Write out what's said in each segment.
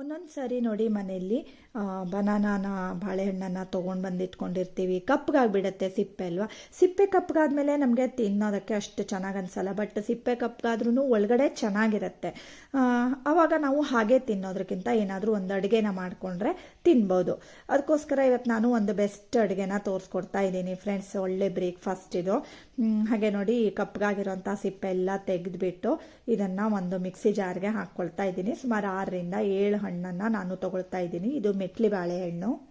ಒಂದೊಂದು ಸಾರಿ ನೋಡಿ ಮನೆಯಲ್ಲಿ ಬನಾನಾನ, ಬಾಳೆಹಣ್ಣನ್ನು ತೊಗೊಂಡು ಬಂದು ಇಟ್ಕೊಂಡಿರ್ತೀವಿ ಕಪ್ಪಗಾಗ್ಬಿಡತ್ತೆ ಸಿಪ್ಪೆ ಅಲ್ವಾ? ಸಿಪ್ಪೆ ಕಪ್ಪಗಾದ್ಮೇಲೆ ನಮಗೆ ತಿನ್ನೋದಕ್ಕೆ ಅಷ್ಟು ಚೆನ್ನಾಗಿ ಅನಿಸಲ್ಲ. ಬಟ್ ಸಿಪ್ಪೆ ಕಪ್ಪಗಾದ್ರೂ ಒಳಗಡೆ ಚೆನ್ನಾಗಿರುತ್ತೆ. ಆವಾಗ ನಾವು ಹಾಗೆ ತಿನ್ನೋದಕ್ಕಿಂತ ಏನಾದರೂ ಒಂದು ಅಡುಗೆನ ಮಾಡಿಕೊಂಡ್ರೆ ತಿನ್ಬೋದು. ಅದಕ್ಕೋಸ್ಕರ ಇವತ್ತು ನಾನು ಒಂದು ಬೆಸ್ಟ್ ಅಡುಗೆನ ತೋರಿಸ್ಕೊಡ್ತಾ ಇದ್ದೀನಿ ಫ್ರೆಂಡ್ಸ್. ಒಳ್ಳೆ ಬ್ರೇಕ್ಫಾಸ್ಟ್ ಇದು. ಹಾಗೆ ನೋಡಿ ಕಪ್ಪಗಾಗಿರೋಂಥ ಸಿಪ್ಪೆ ಎಲ್ಲ ತೆಗೆದುಬಿಟ್ಟು ಇದನ್ನು ಒಂದು ಮಿಕ್ಸಿ ಜಾರ್ಗೆ ಹಾಕ್ಕೊಳ್ತಾ ಇದ್ದೀನಿ. ಸುಮಾರು ಆರರಿಂದ ಏಳು ಹಣ್ಣನ್ನು ನಾನು ತಗೊಳ್ತಾ ಇದ್ದೀನಿ. ಇದು ಮೆಟ್ಲಿ ಬಾಳೆಹಣ್ಣು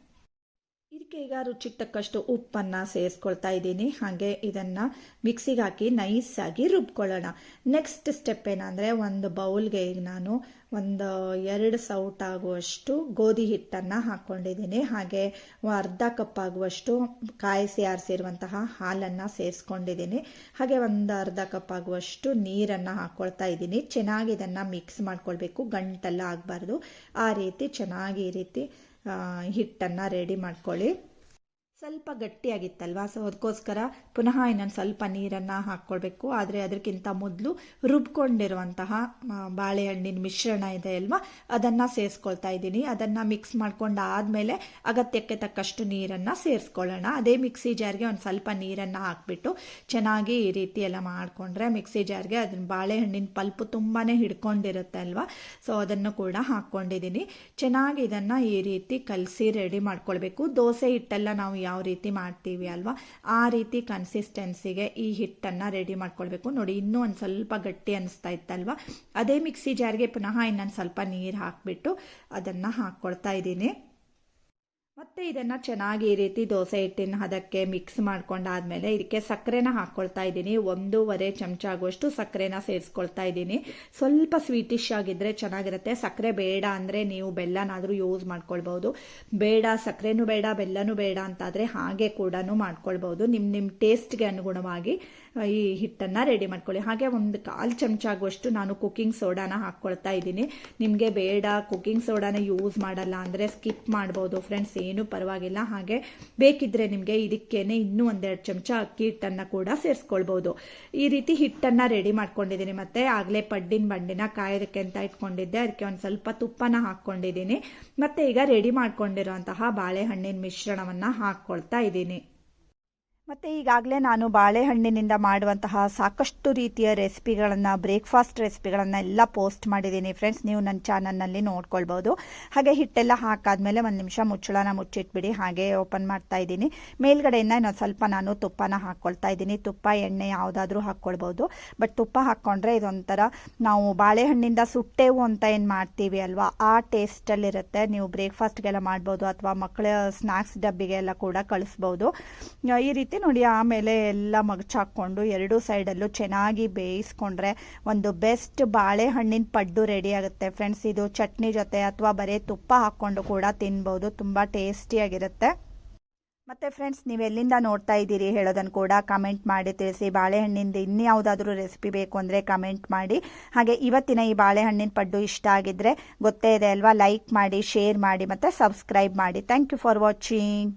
ಈಗ ರುಚಿಗೆ ತಕ್ಕಷ್ಟು ಉಪ್ಪನ್ನು ಸೇರಿಸ್ಕೊಳ್ತಾ ಇದ್ದೀನಿ. ಹಾಗೆ ಇದನ್ನು ಮಿಕ್ಸಿಗೆ ಹಾಕಿ ನೈಸಾಗಿ ರುಬ್ಕೊಳ್ಳೋಣ. ನೆಕ್ಸ್ಟ್ ಸ್ಟೆಪ್ ಏನಂದರೆ ಒಂದು ಬೌಲ್ಗೆ ಈಗ ನಾನು ಒಂದು ಎರಡು ಸೌಟ್ ಆಗುವಷ್ಟು ಗೋಧಿ ಹಿಟ್ಟನ್ನು ಹಾಕ್ಕೊಂಡಿದ್ದೀನಿ ಹಾಗೆ ಅರ್ಧ ಕಪ್ ಆಗುವಷ್ಟು ಕಾಯಿಸಿ ಆರಿಸಿರುವಂತಹ ಹಾಲನ್ನು ಸೇರಿಸ್ಕೊಂಡಿದ್ದೀನಿ. ಹಾಗೆ ಒಂದು ಅರ್ಧ ಕಪ್ ಆಗುವಷ್ಟು ನೀರನ್ನು ಹಾಕ್ಕೊಳ್ತಾ ಇದ್ದೀನಿ. ಚೆನ್ನಾಗಿ ಇದನ್ನು ಮಿಕ್ಸ್ ಮಾಡ್ಕೊಳ್ಬೇಕು. ಗಂಟೆಲ್ಲ ಆಗಬಾರ್ದು. ಆ ರೀತಿ ಚೆನ್ನಾಗಿ ಈ ರೀತಿ ಹಿಟ್ಟನ್ನು ರೆಡಿ ಮಾಡ್ಕೊಳ್ಳಿ. ಸ್ವಲ್ಪ ಗಟ್ಟಿಯಾಗಿತ್ತಲ್ವಾ? ಸೊ ಅದಕ್ಕೋಸ್ಕರ ಪುನಃ ಇನ್ನೊಂದು ಸ್ವಲ್ಪ ನೀರನ್ನು ಹಾಕ್ಕೊಳ್ಬೇಕು. ಆದರೆ ಅದಕ್ಕಿಂತ ಮೊದಲು ರುಬ್ಕೊಂಡಿರುವಂತಹ ಬಾಳೆಹಣ್ಣಿನ ಮಿಶ್ರಣ ಇದೆ ಅಲ್ವಾ? ಅದನ್ನು ಸೇರಿಸ್ಕೊಳ್ತಾ ಇದ್ದೀನಿ. ಅದನ್ನು ಮಿಕ್ಸ್ ಮಾಡ್ಕೊಂಡು ಆದಮೇಲೆ ಅಗತ್ಯಕ್ಕೆ ತಕ್ಕಷ್ಟು ನೀರನ್ನು ಸೇರಿಸ್ಕೊಳ್ಳೋಣ. ಅದೇ ಮಿಕ್ಸಿ ಜಾರ್ಗೆ ಒಂದು ಸ್ವಲ್ಪ ನೀರನ್ನು ಹಾಕ್ಬಿಟ್ಟು ಚೆನ್ನಾಗಿ ಈ ರೀತಿ ಎಲ್ಲ ಮಾಡಿಕೊಂಡ್ರೆ ಮಿಕ್ಸಿ ಜಾರ್ಗೆ ಅದನ್ನ ಬಾಳೆಹಣ್ಣಿನ ಪಲ್ಪು ತುಂಬಾ ಹಿಡ್ಕೊಂಡಿರುತ್ತೆ ಅಲ್ವಾ? ಸೊ ಅದನ್ನು ಕೂಡ ಹಾಕ್ಕೊಂಡಿದ್ದೀನಿ. ಚೆನ್ನಾಗಿ ಇದನ್ನು ಈ ರೀತಿ ಕಲಸಿ ರೆಡಿ ಮಾಡ್ಕೊಳ್ಬೇಕು. ದೋಸೆ ಹಿಟ್ಟೆಲ್ಲ ನಾವು ಯಾವ ರೀತಿ ಮಾಡ್ತೀವಿ ಅಲ್ವಾ, ಆ ರೀತಿ ಕನ್ಸಿಸ್ಟೆನ್ಸಿಗೆ ಈ ಹಿಟ್ಟನ್ನು ರೆಡಿ ಮಾಡ್ಕೊಳ್ಬೇಕು. ನೋಡಿ, ಇನ್ನೂ ಒಂದು ಸ್ವಲ್ಪ ಗಟ್ಟಿ ಅನಿಸ್ತಾ ಇತ್ತಲ್ವಾ? ಅದೇ ಮಿಕ್ಸಿ ಜಾರ್ಗೆ ಪುನಃ ಇನ್ನೊಂದು ಸ್ವಲ್ಪ ನೀರು ಹಾಕಿಬಿಟ್ಟು ಅದನ್ನು ಹಾಕ್ಕೊಳ್ತಾ ಇದ್ದೀನಿ. ಮತ್ತೆ ಇದನ್ನು ಚೆನ್ನಾಗಿ ಈ ರೀತಿ ದೋಸೆ ಹಿಟ್ಟಿನ ಹದಕ್ಕೆ ಮಿಕ್ಸ್ ಮಾಡ್ಕೊಂಡಾದ್ಮೇಲೆ ಇದಕ್ಕೆ ಸಕ್ಕರೆನ ಹಾಕ್ಕೊಳ್ತಾ ಇದ್ದೀನಿ. ಒಂದೂವರೆ ಚಮಚ ಆಗುವಷ್ಟು ಸಕ್ಕರೆನ ಸೇರಿಸ್ಕೊಳ್ತಾ ಇದ್ದೀನಿ. ಸ್ವಲ್ಪ ಸ್ವೀಟಿಶ್ ಆಗಿದ್ರೆ ಚೆನ್ನಾಗಿರುತ್ತೆ. ಸಕ್ಕರೆ ಬೇಡ ಅಂದರೆ ನೀವು ಬೆಲ್ಲನಾದರೂ ಯೂಸ್ ಮಾಡ್ಕೊಳ್ಬೋದು ಬೇಡ, ಸಕ್ಕರೆನೂ ಬೇಡ, ಬೆಲ್ಲನೂ ಬೇಡ ಅಂತಾದರೆ ಹಾಗೆ ಕೂಡ ಮಾಡ್ಕೊಳ್ಬೋದು ನಿಮ್ಮ ನಿಮ್ಮ ಟೇಸ್ಟ್ಗೆ ಅನುಗುಣವಾಗಿ ಈ ಹಿಟ್ಟನ್ನು ರೆಡಿ ಮಾಡ್ಕೊಳ್ಳಿ. ಹಾಗೆ ಒಂದು ಕಾಲು ಚಮಚ ಆಗುವಷ್ಟು ನಾನು ಕುಕ್ಕಿಂಗ್ ಸೋಡಾನ ಹಾಕ್ಕೊಳ್ತಾ ಇದ್ದೀನಿ. ನಿಮಗೆ ಬೇಡ ಕುಕ್ಕಿಂಗ್ ಸೋಡಾನ ಯೂಸ್ ಮಾಡಲ್ಲ ಅಂದರೆ ಸ್ಕಿಪ್ ಮಾಡ್ಬೋದು ಫ್ರೆಂಡ್ಸ್ ಏನೂ ಪರವಾಗಿಲ್ಲ. ಹಾಗೆ ಬೇಕಿದ್ರೆ ನಿಮಗೆ ಇದಕ್ಕೇನೆ ಇನ್ನೂ ಒಂದೆರಡು ಚಮಚ ಅಕ್ಕಿ ಹಿಟ್ಟನ್ನು ಕೂಡ ಸೇರಿಸ್ಕೊಳ್ಬೋದು. ಈ ರೀತಿ ಹಿಟ್ಟನ್ನು ರೆಡಿ ಮಾಡ್ಕೊಂಡಿದ್ದೀನಿ ಮತ್ತೆ ಆಗಲೇ ಪಡ್ಡಿನ ಬಂಡಿನ ಕಾಯೋದಕ್ಕೆ ಅಂತ ಇಟ್ಕೊಂಡಿದ್ದೆ. ಅದಕ್ಕೆ ಒಂದು ಸ್ವಲ್ಪ ತುಪ್ಪನ ಹಾಕ್ಕೊಂಡಿದ್ದೀನಿ. ಮತ್ತೆ ಈಗ ರೆಡಿ ಮಾಡ್ಕೊಂಡಿರುವಂತಹ ಬಾಳೆಹಣ್ಣಿನ ಮಿಶ್ರಣವನ್ನು ಹಾಕ್ಕೊಳ್ತಾ ಇದ್ದೀನಿ. ಮತ್ತು ಈಗಾಗಲೇ ನಾನು ಬಾಳೆಹಣ್ಣಿನಿಂದ ಮಾಡುವಂತಹ ಸಾಕಷ್ಟು ರೀತಿಯ ರೆಸಿಪಿಗಳನ್ನು, ಬ್ರೇಕ್ಫಾಸ್ಟ್ ರೆಸಿಪಿಗಳನ್ನು ಎಲ್ಲ ಪೋಸ್ಟ್ ಮಾಡಿದ್ದೀನಿ ಫ್ರೆಂಡ್ಸ್. ನೀವು ನನ್ನ ಚಾನಲ್ನಲ್ಲಿ ನೋಡ್ಕೊಳ್ಬೋದು. ಹಾಗೆ ಹಿಟ್ಟೆಲ್ಲ ಹಾಕಾದ್ಮೇಲೆ ಒಂದು ನಿಮಿಷ ಮುಚ್ಚಳನ ಮುಚ್ಚಿಟ್ಬಿಡಿ, ಹಾಗೆ ಓಪನ್ ಮಾಡ್ತಾ ಇದ್ದೀನಿ. ಮೇಲ್ಗಡೆಯಿಂದ ಇನ್ನೊಂದು ಸ್ವಲ್ಪ ನಾನು ತುಪ್ಪನ ಹಾಕ್ಕೊಳ್ತಾ ಇದ್ದೀನಿ. ತುಪ್ಪ, ಎಣ್ಣೆ ಯಾವುದಾದ್ರೂ ಹಾಕ್ಕೊಳ್ಬೋದು ಬಟ್ ತುಪ್ಪ ಹಾಕ್ಕೊಂಡ್ರೆ ಇದೊಂಥರ ನಾವು ಬಾಳೆಹಣ್ಣಿಂದ ಸುಟ್ಟೆವು ಅಂತ ಏನು ಮಾಡ್ತೀವಿ ಅಲ್ವಾ? ಆ ಟೇಸ್ಟಲ್ಲಿರುತ್ತೆ. ನೀವು ಬ್ರೇಕ್ಫಾಸ್ಟ್ಗೆಲ್ಲ ಮಾಡ್ಬೋದು ಅಥವಾ ಮಕ್ಕಳ ಸ್ನ್ಯಾಕ್ಸ್ ಡಬ್ಬಿಗೆಲ್ಲ ಕೂಡ ಕಳಿಸ್ಬೋದು. ಈ ರೀತಿ ನೋಡಿ ಆಮೇಲೆ ಎಲ್ಲ ಮಗಚಾಕೊಂಡು ಎರಡೂ ಸೈಡಲ್ಲೂ ಚೆನ್ನಾಗಿ ಬೇಯಿಸ್ಕೊಂಡ್ರೆ ಒಂದು ಬೆಸ್ಟ್ ಬಾಳೆಹಣ್ಣಿನ ಪಡ್ಡು ರೆಡಿ ಆಗುತ್ತೆ. ಫ್ರೆಂಡ್ಸ್, ಇದು ಚಟ್ನಿ ಜೊತೆ ಅಥವಾ ಬರೀ ತುಪ್ಪ ಹಾಕ್ಕೊಂಡು ಕೂಡ ತಿನ್ಬೋದು. ತುಂಬ ಟೇಸ್ಟಿಯಾಗಿರುತ್ತೆ ಮತ್ತು ಫ್ರೆಂಡ್ಸ್, ನೀವು ಎಲ್ಲಿಂದ ನೋಡ್ತಾ ಇದ್ದೀರಿ ಹೇಳೋದನ್ನು ಕೂಡ ಕಮೆಂಟ್ ಮಾಡಿ ತಿಳಿಸಿ. ಬಾಳೆಹಣ್ಣಿಂದ ಇನ್ಯಾವುದಾದ್ರೂ ರೆಸಿಪಿ ಬೇಕು ಅಂದರೆ ಕಮೆಂಟ್ ಮಾಡಿ. ಹಾಗೆ ಇವತ್ತಿನ ಈ ಬಾಳೆಹಣ್ಣಿನ ಪಡ್ಡು ಇಷ್ಟ ಆಗಿದ್ರೆ ಗೊತ್ತೇ ಇದೆ ಅಲ್ವಾ? ಲೈಕ್ ಮಾಡಿ, ಶೇರ್ ಮಾಡಿ, ಮತ್ತು ಸಬ್ಸ್ಕ್ರೈಬ್ ಮಾಡಿ. Thank you for watching.